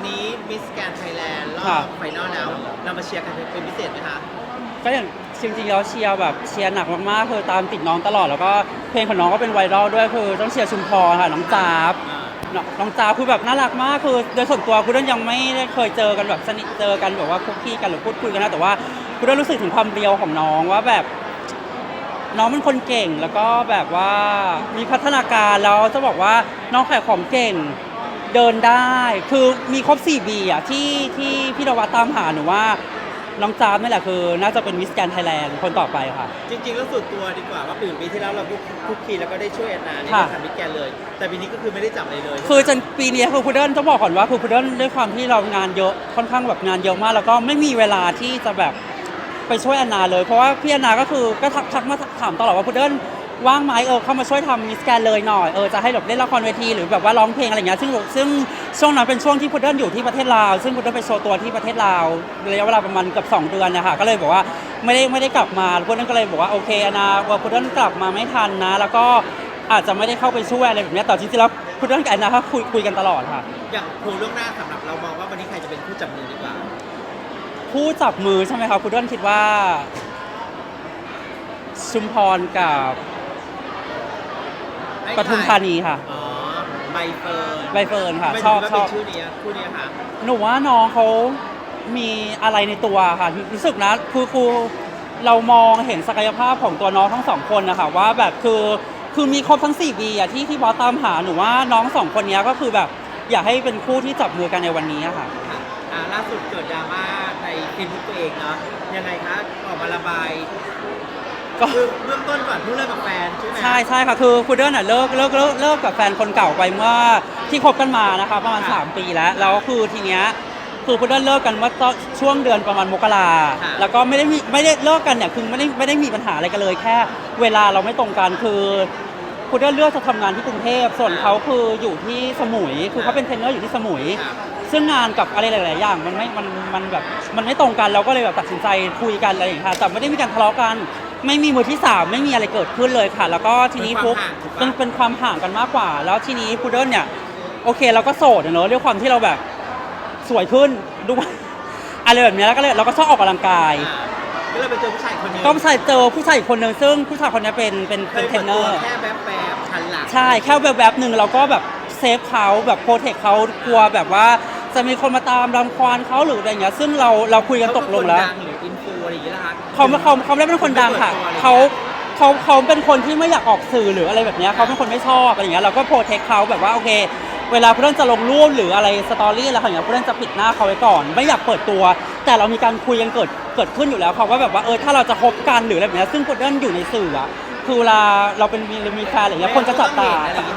วันนี้มิสแกนไทยแลนด์รอครับบไฟนอลแล้ว เรามาเชียร์กันเป็นพิเศษไหมคะ ก็อย่างจริงๆแล้วเชียร์แบบเชียร์หนักมากๆคือตามติดน้องตลอดแล้วก็เพลงของน้องก็เป็นไวรัลด้วยคือต้องเชียร์ชุมพรค่ะน้องจ๊าบอ่าน้องน้องจ๊าบคือแบบน่ารักมากคือโดยส่วนตัวคุณเดนยังไม่ได้เคยเจอกันแบบสนิทเจอกันแบบว่าคุกคีกันหรือพูดคุยกันนะแต่ว่าคุณเดนรู้สึกถึงความเรียวของน้องว่าแบบ น้องเป็นคนเก่งแล้วก็แบบว่ามีพัฒนาการแล้วจะบอกว่าน้องขายของเก่ง เดินได้คือมีครบ4บีอะที่ที่พี่นวัดตามหาหนูว่าน้องจามนี่แหละคือ น่าจะเป็นมิสแกนไทยแลนด์คนต่อไปค่ะ จริงๆแล้วส่วนตัวดีกว่าว่าปีปีที่แล้วเราคุกคีแล้วก็ได้ช่วยแอนนาในค่ะการทำมิสแกนเลย แต่ปีนี้ก็คือไม่ได้จับอะไรเลย คือจนปีนี้คือพุดเดิ้ลต้องบอกก่อนว่าคือพุดเดิ้ลด้วยความที่เรางานเยอะค่อนข้างแบบงานเยอะมากแล้วก็ไม่มีเวลาที่จะแบบไปช่วยแอนนาเลย เพราะว่าพี่แอนนาก็คือก็ทักทักมาถามตลอดว่าพุดเดิ้ล ว่างไหมเออเข้ามาช่วยทำมิสแกนเลยหน่อยเออจะให้แบบเล่นละครเวทีหรือแบบว่าร้องเพลงอะไรอย่างเงี้ยซึ่งซึ่งช่วงนั้นเป็นช่วงที่พุดเดิ้ลอยู่ที่ประเทศลาวซึ่งพุดเดิ้ลไปโชว์ตัวที่ประเทศลาวระยะเวลาประมาณเกือบสองเดือนนะคะก็เลยบอกว่าไม่ได้ไม่ได้กลับมาพุดเดิ้ลก็เลยบอกว่าโอเคแอนนาว่าพุดเดิ้ลกลับมาไม่ทันนะ แล้วก็อาจจะไม่ได้เข้าไปช่วยอะไรแบบเนี้ยแต่จริงๆแล้วพุดเดิ้ลกับแอนนาเขาคุยคุยกันตลอดค่ะ อย่างครูล่วงหน้าสำหรับเรามองว่าวันนี้ใครจะเป็นผู้จับมือดีกว่าผู้จับมือใช่ไหมครับคุณด้นคิดว่าชุมพรกับให้ ปทุมธานีค่ะ อ๋อใบเฟิร์นใบเฟิร์นค่ะไม่ชอบรู้ว่าชอบเป็นชื่อนี้อะคู่นี้ค่ะหนูว่าน้องเขามีอะไรในตัวค่ะรู้สึกนะคือครูเรามองเห็นศักยภาพของตัวน้องทั้งสองคนนะคะว่าแบบคือคือมีครบทั้ง4บีอะที่ที่บอสตามหาหนูว่าน้องสองคนเนี้ยก็คือแบบอยากให้เป็นคู่ที่จับมือกันในวันนี้อะค่ะ ค่ะอ่าล่าสุดเกิดดราม่าในเฟซบุ๊กตัวเองเนาะยังไงคะออกมาระบาย ก็ คือเบื้องต้นก่อนเพิ่งเลิกกับแฟนใช่ไหมใช่ใช่ค่ะคือคุณเดิลน่ะเลิกเลิกเลิกเลิกกับแฟนคนเก่าไปเมื่อที่คบกันมานะคะประมาณ 3 ปีแล้ว แล้วคือทีเนี้ยคือคุณเดิลเลิกกันเมื่อตอนช่วงเดือนประมาณมกราแล้วก็ไม่ได้มีไม่ได้เลิกกันเนี่ยคือไม่ได้ไม่ได้มีปัญหาอะไรกันเลย แค่เวลาเราไม่ตรงกันคือคุณเดิลเลือกจะทำงานที่กรุงเทพส่วนเขาคืออยู่ที่สมุย คือเขาเป็นเทรนเนอร์อยู่ที่สมุยครับซึ่งงานกับอะไรหลาย ๆ อย่างมันไม่ มัน มันแบบ มันไม่ตรงกัน เราก็เลยแบบตัดสินใจคุยกันอะไรอย่างเงี้ยค่ะแต่ไม่ได้มีการทะเลาะกัน ไม่มีมือที่สามไม่มีอะไรเกิดขึ้นเลยค่ะ แล้วก็ทีนี้ปุ๊บเป็นเป็นความห่างกันมากกว่า แล้วทีนี้พุดเดิ้ลเนี่ยโอเคเราก็โสดอะเนอะด้วยความที่เราแบบสวยขึ้นด้วยอะไรแบบเนี้ยแล้วก็เลยเราก็ชอบออกกำลังกาย อ่าก็เลยไปเจอผู้ชายคนหนึงก็ใส่เจอผู้ชายอีกคนนึงซึ่งผู้ชายคนนี้เป็นเป็นเคเป็นยเทรเปิดนเนตัอวร์ แค่แวบแบบๆหันหลัง ใช่แค่แวบๆหนึ่งเราก็แบบเซฟเขาแบบโปรเทคเขากลัวแบบว่า จะมีคนมาตามรังควานเขาหรืออะไรอย่างเงี้ยซึ่งเราเราคุยกันตกลงแล้ว เขาเป็นคนดังหรืออินฟูอะไรอย่างเงี้ยนะคะเขาไม่เขาเขาไม่ได้เป็นคนดังค่ะเขาเขาเขาเป็นคนที่ไม่อยากออกสื่อหรืออะไรแบบเนี้ยเขาเป็นคนไม่ชอบอะไรอย่างเงี้ยเราก็โปรเทคเขาแบบว่าโอเค เวลาเพื่อนจะลงรูปหรืออะไรสตอรี่อะไรอย่างเงี้ยเพื่อนจะปิดหน้าเขาไว้ก่อน ไม่อยากเปิดตัว แต่เรามีการคุยกันเกิดเกิดขึ้นอยู่แล้วค่ะว่าแบบว่าเออถ้าเราจะคบกันหรืออะไรแบบเนี้ยซึ่งพุดเดิ้ลอยู่ในสื่ออะ คือเวลาเราเป็นมีมีแฟนอะไรอย่างเงี้ยคนจะจับตา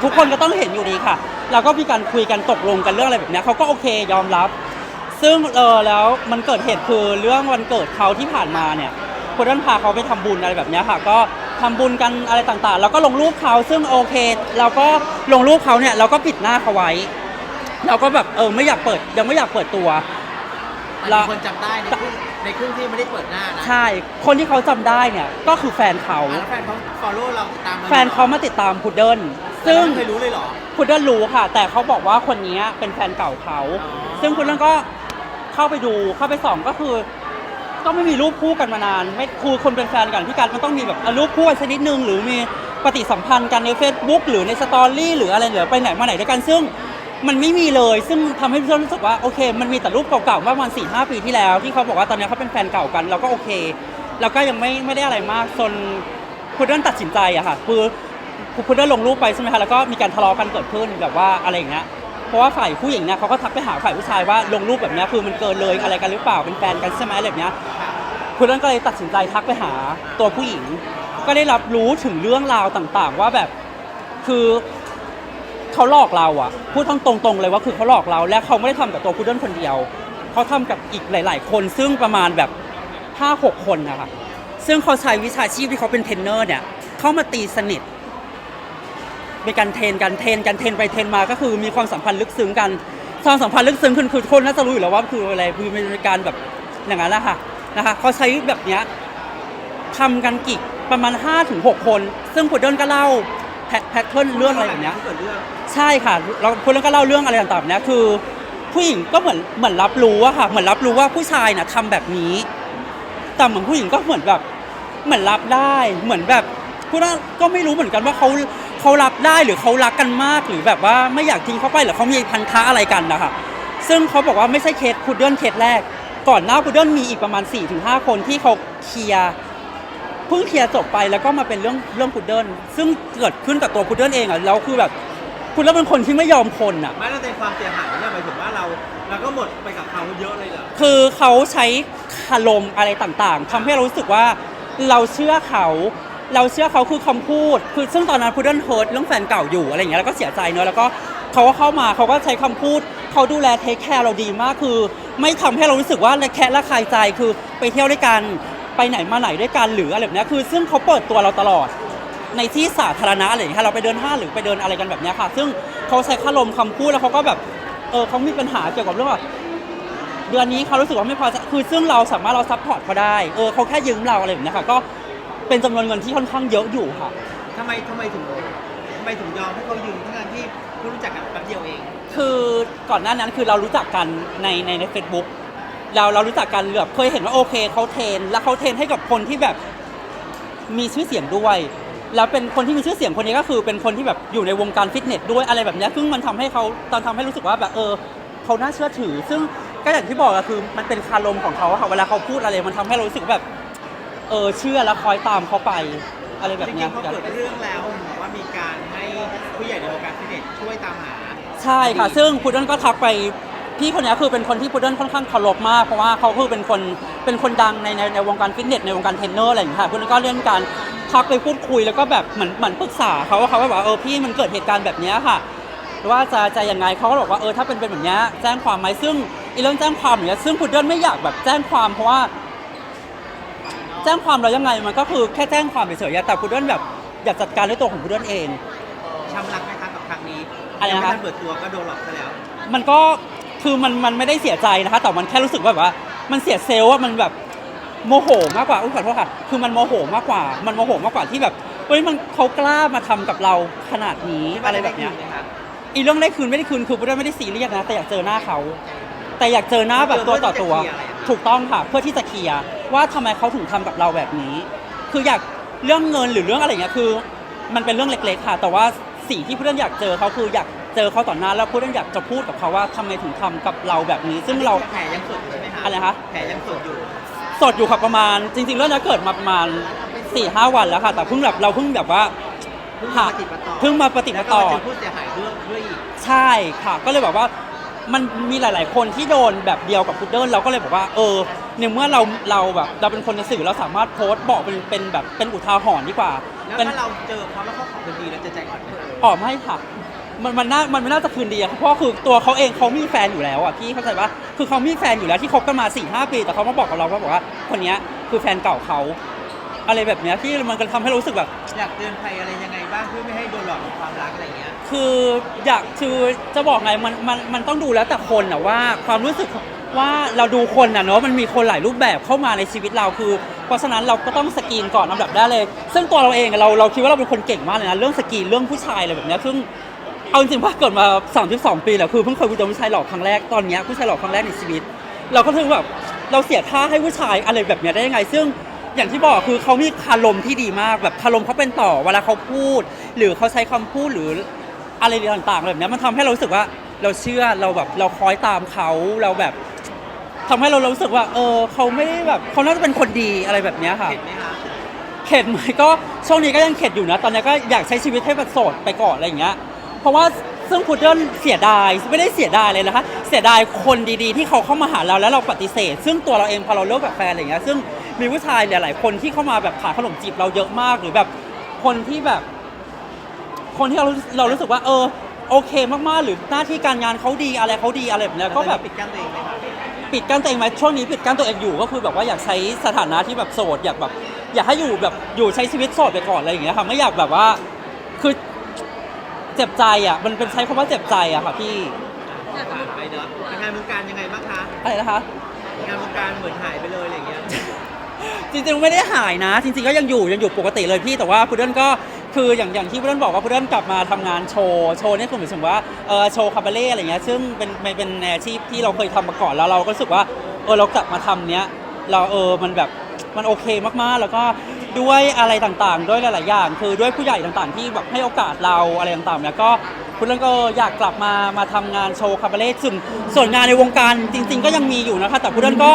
ทุกคนก็ต้องเห็นอยู่ดีค่ะ เราก็มีการคุยกันตกลงกันเรื่องอะไรแบบเนี้ยเขาก็โอเคยอมรับ ซึ่งเออแล้วมันเกิดเหตุคือเรื่องวันเกิดเขาที่ผ่านมาเนี่ยคุณด้านพาเขาไปทำบุญอะไรแบบเนี้ยค่ะ ก็ทำบุญกันอะไรต่างๆ แล้วก็ลงรูปเขาซึ่งโอเคเราก็ลงรูปเขาเนี่ยเราก็ปิดหน้าเขาไว้ เราก็แบบเออไม่อยากเปิดยังไม่อยากเปิดตัวมัน เรามีคนจำได้ในครึ่งในครึ่งที่ไม่ได้เปิดหน้านะใช่ คนที่เขาจำได้เนี่ยก็คือแฟนเขา อะแล้วแฟนเขา follow เราติดตามรแฟนเขามาติดตามพุดเดิ้ลซึ่ซึ่งงเคยรู้เลยเหรอพุดเดิ้ลรู้ค่ะ แต่เขาบอกว่าคนนี้เป็นแฟนเก่าเขา อ๋อ ซึ่งพุดเดิ้ลก็เข้าไปดูเข้าไปส่องก็คือ ก็ไม่มีรูปคู่กันมานาน ไม่คือคนเป็นแฟนกันพี่การมันต้องมีแบบอะรูปคู่กันสักนิดนึงหรือมีปฏิสัมพันธ์กันใน Facebook หรือในสตอรี่หรืออะไรเหลือไปไหนมาไหนด้วยกันซึ่ง มันไม่มีเลย ซึ่งทำให้พี่เพื่อนรู้สึกว่าโอเค มันมีแต่รูปเก่าๆเมื่อประมาณสี่ห้าปีที่แล้ว ที่เขาบอกว่าตอนนี้เขาเป็นแฟนเก่ากันเราก็โอเค แล้วก็ยังไม่ไม่ได้อะไรมากจนพุดเดิ้ลตัดสินใจอะค่ะคือพุดเดิ้ลงรูปไปใช่ไหมคะแล้วก็มีการทะเลาะกันเกิดขึ้นแบบว่าอะไรอย่างเงี้ยเพราะว่าฝ่ายผู้หญิงเนี่ยเขาก็ทักไปหาฝ่ายผู้ชายว่าลงรูปแบบนี้คือมันเกินเลยอะไรกันหรือเปล่าเป็นแฟนกันใช่ไหมอะไรแบบเนี้ยคุณนั่นก็เลยตัดสินใจทักไปหาตัวผู้หญิง ก็ได้รับรู้ถึงเรื่องราวต่างๆ ว่าแบบคือ เขาหลอกเราอะพูดทั้งตรงๆเลยว่าคือเขาหลอกเรา และเขาไม่ได้ทำกับตัวพุดเดิ้ลคนเดียว เขาทำกับอีกหลาย ๆ คนซึ่งประมาณแบบห้าหกคนนะคะซึ่งเขาใช้วิชาชีพที่เขาเป็นเทรนเนอร์เนี่ยเข้ามาตีสนิทเป็นการเทรนกันเทรนกันเทรนไปเทรนมาก็คือมีความสัมพันธ์ลึกซึ้งกันความสัมพันธ์ลึกซึ้งคือคือคนน่าจะรู้อยู่แล้วว่าคืออะไรคือเป็นการแบบอย่างนั้นแหละค่ะนะคะเขาใช้แบบเนี้ยทำกันกี่ประมาณ5ถึง6คน ซึ่งพุดเดิ้ลก็เล่า แพทแพทเทิร์นเรื่องอะไรแบบเนี้ย เกิดเรื่องใช่ค่ะ เราคุณเรื่องก็เล่าเรื่องอะไรต่างๆแบบเนี้ยคือ ผู้หญิงก็เหมือนเหมือนรับรู้อะค่ะเหมือนรับรู้ว่าผู้ชายน่ะทำแบบนี้ แต่เหมือนผู้หญิงก็เหมือนแบบเหมือนรับได้เหมือนแบบพูดว่าก็ไม่รู้เหมือนกันว่าเขาเขารับได้หรือเขารักกันมากหรือแบบว่าไม่อยากทิ้งเขาไปหรือเขามีพันธะอะไรกันนะคะซึ่งเขาบอกว่าไม่ใช่เคสพุดเดิ้ลเคสแรก ก่อนหน้าพุดเดิ้ลมีอีกประมาณ4-5คนที่เขาเคลียร์ เพิ่งเคลียร์จบไปแล้วก็มาเป็นเรื่องเรื่องพุดเดิ้ลซึ่งเกิดขึ้นกับตัวพุดเดิ้ลเองอะแล้วคือแบบพุดเดิ้ลเป็นคนที่ไม่ยอมคนอะ ไม่เราในความเสียหายเนี่ยหมายถึงว่าเราเราก็หมดไปกับเขาเยอะเลยเหรอคือเขาใช้คารมอะไรต่างๆทำให้เรารู้สึกว่าเราเชื่อเขา เราเชื่อเขาคือคำพูด คือซึ่งตอนนั้นพุดเดิ้ลเฮิร์ตเรื่องแฟนเก่าอยู่อะไรอย่างเงี้ยแล้วก็เสียใจเนอะแล้วก็เขาก็เข้ามาเขาก็ใช้คำพูด เขาดูแลเทคแคร์เราดีมากคือ ไม่ทำให้เรารู้สึกว่าระแคะระคายใจคือไปเที่ยวด้วยกัน ไปไหนมาไหนด้วยกันหรืออะไรแบบเนี้ยคือ ซึ่งเขาเปิดตัวเราตลอด ในที่สาธารณะอะไรอย่างเงี้ยเราไปเดินห้างหรือไปเดินอะไรกันแบบเนี้ยค่ะ ซึ่งเขาใช้คารมคำพูดแล้วเขาก็แบบเออเขามีปัญหาเกี่ยวกับเรื่องแบบเดือนนี้เขารู้สึกว่าไม่พอใจคือซึ่งเราสามารถเราซัพพอร์ตเขาได้เออเขาแค่ยืมเราอะไรแบบเนี้ยค่ะก็เป็นจำนวนเงินที่ค่อนข้างเยอะอยู่ค่ะ ทำไมทำไมถึงทำไมถึงยอมให้เขายืมทั้งๆที่เพิ่งรู้จักกันแป๊บเดียวเอง คือก่อนหน้านั้นคือเรารู้จักกันในในในเฟซบุ๊ก เราเรารู้จักกันแบบเคยเห็นว่าโอเคเขาเทรนแล้วเขาเทรนให้กับคนที่แบบมีชื่อเสียงด้วย แล้วเป็นคนที่มีชื่อเสียงคนนี้ก็คือเป็นคนที่แบบอยู่ในวงการฟิตเนสด้วยอะไรแบบเนี้ยซึ่งมันทำให้เขาตอนทำให้รู้สึกว่าแบบเออเขาน่าเชื่อถือ ซึ่งก็อย่างที่บอกอะคือมันเป็นคารมของเขาอะค่ะเวลาเขาพูดอะไรมันทำให้เรารู้สึกว่าแบบเออเชื่อแล้วคอยตามเขาไปอะไรแบบจริเนี้ย งๆพอเกิดเรื่องแล้วเห็นว่ามีการให้ผู้ใหญ่ในวงการฟิตเนสช่วยตามหา ใช่ค่ะ ซึ่งพุดเดิ้ลก็ทักไป พี่คนเนี้ยคือเป็นคนที่พุดเดิ้ลค่อนข้างเคารพมากเพราะว่าเขาคือเป็นคนเป็นคนดังในในในวงการฟิตเนสในวงการเทรนเนอร์อะไรอย่างเงี้ยค่ะพุดเดิ้ลก็เรื่องการทักไปพูดคุยแล้วก็แบบเหมือนเหมือนปรึกษาเขาว่าเขาว่าแบบเออพี่มันเกิดเหตุการณ์แบบเนี้ยค่ะว่าจะจะยังไงเขาก็บอกว่าเออถ้าเป็นเป็นแบบเนี้ยแจ้งความไหมซึ่งอีเรื่องแจ้งความเนี่ยซึ่งพุดเดิ้ลไม่อยากแบบแจ้งความเพราะว่า แจ้งความเรายังไงมันก็คือแค่แจ้งความเฉยๆแต่พุดเดิ้ลแบบอยากจัดการด้วยตัวของพุดเดิ้ลเองช้ำรักไหมคะกับครั้งนี้อะไรนะคะยังไม่ทันเปิดตัวก็โดนหลอกซะแล้ว มันก็ คือมันมันไม่ได้เสียใจนะคะ แต่มันแค่รู้สึกว่าแบบว่า มันเสียเซลล์ว่ามันแบบโมโหมากกว่าอุ้ยขอโทษค่ะ คือมันโมโหมากกว่า มันโมโหมากกว่าที่แบบเฮ้ยมันเขากล้ามาทำกับเราขนาดนี้อะไรแบบเนี้ยคิดว่าด้คืนไหมคะอีเรื่องได้คืนไม่ได้คืนคือไม่ได้ไม่ได้ซีเรียสนะ แต่อยากเจอหน้าเขา แต่อยากเจอหน้าแบบตัวต่อตัวถูกต้องค่ะ เพื่อที่จะเคลียร์ว่าทำไมเขาถึงทำกับเราแบบนี้ คืออยากเรื่องเงินหรือเรื่องอะไรเงี้ยคือ มันเป็นเรื่องเล็กๆค่ะ แต่ว่าสิ่งที่เพื่อนอยากเจอเขาคืออยาก เจอเขาต่อหน้าแล้วเพื่อนอยากจะพูดกับเขาว่าทำไมถึงทำกับเราแบบนี้ ซึ่งเราแผลยังสดอยู่ใช่ไหมคะอะไรคะ แผลยังสดอยู่ สดอยู่ค่ะประมาณ จริง ๆ เรื่องนี้เกิดมาประมาณ4ี่ห้าวันแล้วค่ะ แต่เพิ่งแบบเราเพิ่งแบบว่าเพิ่งหามาปฏิดปะต่อ เพิ่งมาปฏิดแล้ปะวก็ต่อ มาเจอผู้เสียหายด้วยด้วยอีกใช่ค่ะ ก็เลยบอกว่ามันมีหลาย ๆ คนที่โดนแบบเดียวกับพุดเดิ้ลเราก็เลยบอกว่าเออในเมื่อเราเราแบบเราเป็นคนในสื่อเราสามารถโพสต์บอกเป็นเป็นแบบเป็นอุทาหรณ์ดีกว่าแล้วเป็นถ้าเราเจอเขาแล้วเขาขอคืนดีเราจะใจอ่อนไหมออกไม่ค่ะ มันมันน่ามันไม่น่าจะคืนดีอะเพราะว่าคือตัวเขาเองเขามีแฟนอยู่แล้วอะพี่เข้าใจปะคือเขามีแฟนอยู่แล้วที่คบกันมา4ี่ห้าปี แต่เขามาบอกกับเราว่าบอกว่าคนเนี้ยคือแฟนเก่าเขาอะไรแบบเนี้ยที่มันก็ทำให้เรารู้สึกแบบ อยากเตือนภัยอะไรยังไงบ้างเพื่อไม่ให้โดนหลอกในความรักอะไรอย่างเงี้ย คืออยากคือจะบอกไงมันมันมันต้องดูแล้วแต่คนอะว่าความรู้สึกว่าเราดูคนอะเนาะมันมีคนหลายรูปแบบเข้ามาในชีวิตเราคือ เพราะฉะนั้นเราก็ต้องสกรีนก่อนอันดับแรกเลย ซึ่งตัวเราเองอะเราเราคิดว่าเราเป็นคนเก่งมากเลยนะเรื่องสกรีนเรื่องผู้ชายอะไรแบบเนี้ยซึ่ง เอาจริงๆว่าเกิดมา 32 ปีแล้วคือเพิ่งเคยเจอผู้ชายหลอกครั้งแรกตอนเนี้ยผู้ชายหลอกครั้งแรกในชีวิต เราก็ถึงแบบเราเสียท่าให้ผู้ชายอะไรแบบเนี้ยได้ยังไง ซึ่งอย่างที่บอกคือเขามีคารมที่ดีมากแบบคารมเขาเป็นต่อเวลาเขาพูด หรือเขาใช้คำพูดหรืออะไรต่างๆแบบเนี้ยมันทำให้เรารู้สึกว่าเราเชื่อเราแบบเราคอยตามเขาเราแบบทำให้เรารู้สึกว่า เออเขาไม่ได้แบบเขาน่าจะเป็นคนดีอะไรแบบเนี้ยค่ะ เห็นไหมคะเข็ดไหมก็ช่วงนี้ก็ยังเข็ดอยู่นะ ตอนนี้ก็อยากใช้ชีวิตให้แบบโสดไปก่อนอะไรอย่างเงี้ย เพราะว่าซึ่งพุดเดิ้ลเสียดายไม่ได้เสียดายเลยนะคะ เสียดายคนดีๆ ที่เขาเข้ามาหาเราแล้วเราปฏิเสธ ซึ่งตัวเราเองพอเราเลิกกับแฟนอะไรอย่างเงี้ยซึ่งมีผู้ชายหลายๆคนที่เข้ามาแบบขายขนมจีบเราเยอะมากหรือแบบคนที่แบบ คนที่เราเรารู้สึกว่า เออ โอเคมากๆ หรือหน้าที่การงานเขาดีอะไรเขาดีอะไรแบบเนี้ยก็แบบปิดกั้นตัวเองเลยค่ะปิดกั้นตัวเองไหมช่วงนี้ปิดกั้นตัวเองอยู่ก็คือแบบว่าอยากใช้สถานะที่แบบโสดอยากแบบ อยากให้อยู่แบบอยู่ใช้ชีวิตโสดไปก่อนอะไรอย่างเงี้ยค่ะไม่อยากแบบว่าคือ เจ็บใจอะ มันเป็นใช้คำว่าเจ็บใจอะค่ะพี่ ผ่านไปเนอะงานวงการยังไงบ้างคะ อะไรนะคะ งานวงการเหมือนหายไปเลยอะไรอย่างเงี้ย จริงๆไม่ได้หายนะ จริงๆก็ยังอยู่ยังอยู่ปกติเลยพี่แต่ว่าพุดเดิ้ลก็คืออย่างอย่างที่พุดเดิ้ลบอกว่าพุดเดิ้ลกลับมาทำงานโชว์โชว์เนี่ยคือหมายถึงว่าเออโชว์คาบาเล่อะไรเงี้ยซึ่งเป็นเป็นเป็นอาชีพที่เราเคยทำมาก่อนแล้วเราก็รู้สึกว่าเออเรากลับมาทำเนี้ยเราเออมันแบบมันโอเคมากๆ แล้วก็ ด้วยอะไรต่างๆ ด้วยหลายๆอย่าง คือด้วยผู้ใหญ่ต่างๆ ที่แบบให้โอกาสเราอะไรต่างๆแล้วก็พุดเดิ้ลก็อยากกลับมามาทำงานโชว์คาบาเล่ส่วนส่วนงานในวงการจริง ๆ ก็ยังมีอยู่นะคะ แต่พุดเดิ้ลก็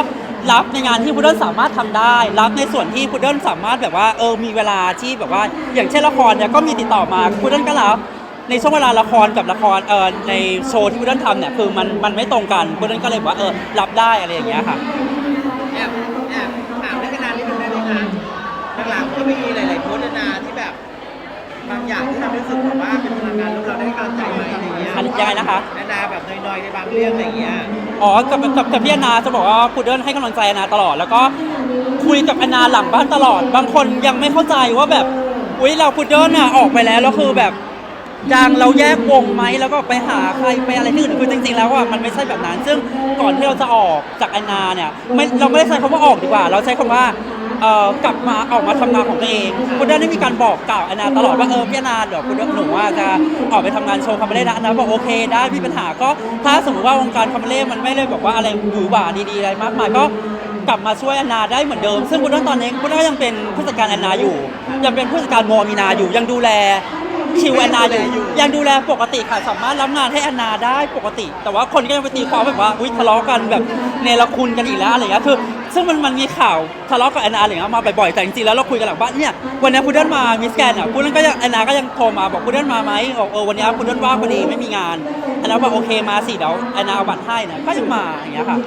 รับในงานที่พุดเดิ้ลสามารถทำได้ รับในส่วนที่พุดเดิ้ลสามารถแบบว่าเออมีเวลาที่แบบว่า อย่างเช่นละครเนี่ยก็มีติดต่อมาพุดเดิ้ลก็รับ ในช่วงเวลาละครกับละครเออในโชว์ที่พุดเดิ้ลทำเนี่ยคือมันมันไม่ตรงกันพุดเดิ้ลก็เลยบอกว่าเออรับได้อะไรอย่างเงี้ยค่ะ แบบว่าเป็นพลังงานลบเราได้กำลังใจไหมอะไรเงี้ยอันนี้ยังไงนะคะนานาแบบน้อยๆในบางเรื่องอะไรเงี้ยอ๋อกับกับกับพี่แอนนาจะบอกว่าพุดเดิ้ลให้กำลังใจแอนนาตลอด แล้วก็คุยกับแอนนาหลังบ้านตลอด บางคนยังไม่เข้าใจว่าแบบอุ้ยเราพุดเดิ้ลน่ะออกไปแล้วแล้วคือแบบยังเราแยกวงไหมแล้วก็ไปหาใครไปอะไรที่อื่นคือจริง ๆ แล้วอะมันไม่ใช่แบบนั้น ซึ่งก่อนที่เราจะออกจากแอนนาเนี่ยไม่เราไม่ได้ใช้คำว่าออกดีกว่า เราใช้คำว่า เอ่อกลับมาออกมาทำงานของตัวเองพุดเดิ้ลได้มีการบอกกล่าวแอนนาตลอดว่าเออพี่แอนนาเดี๋ยวพุดเดิ้ลหนูว่าจะออกไปทำงานโชว์คาเมเล่นะแอนนาบอกโอเค ได้มีปัญหาก็ถ้าสมมติว่าวงการคาเมเล่มันไม่ได้แบบว่าอะไรหวือหวาดีๆอะไรมากมายก็กลับมาช่วยแอนนาได้เหมือนเดิม ซึ่งคุณต้นตอนนี้คุณต้นยังเป็นผู้จัดการแอนนาอยู่ ยังเป็นผู้จัดการโมมีนาอยู่ยังดูแล คิวแอนนาอยู่ยังดูแลปกติค่ะสามารถรับงานให้แอนนาได้ปกติ แต่ว่าคนก็ยังไปตีความแบบว่าอุ้ยทะเลาะกันแบบเนรคุณกันอีกแล้วอะไรอย่างเงี้ยคือ ซึ่งมันมันมีข่าวทะเลาะกับแอนนาอะไรอย่างเงี้ยมาบ่อยๆแต่จริงๆแล้วเราคุยกันหลังบ้านเนี่ยวันนี้พุดเดิ้ลมามิสแกนอะพุดเดิ้ลก็ยังแอนนาก็ยังโทรมาบอกพุดเดิ้ลมาไหมบอกเออวันนี้พุดเดิ้ลว่างพอดีไม่มีงานแอนนาบอกโอเคมาสิเดี๋ยวแอนนาเอาบัตรให้นะก็ยังมาอย่างเงี้ยค่ะ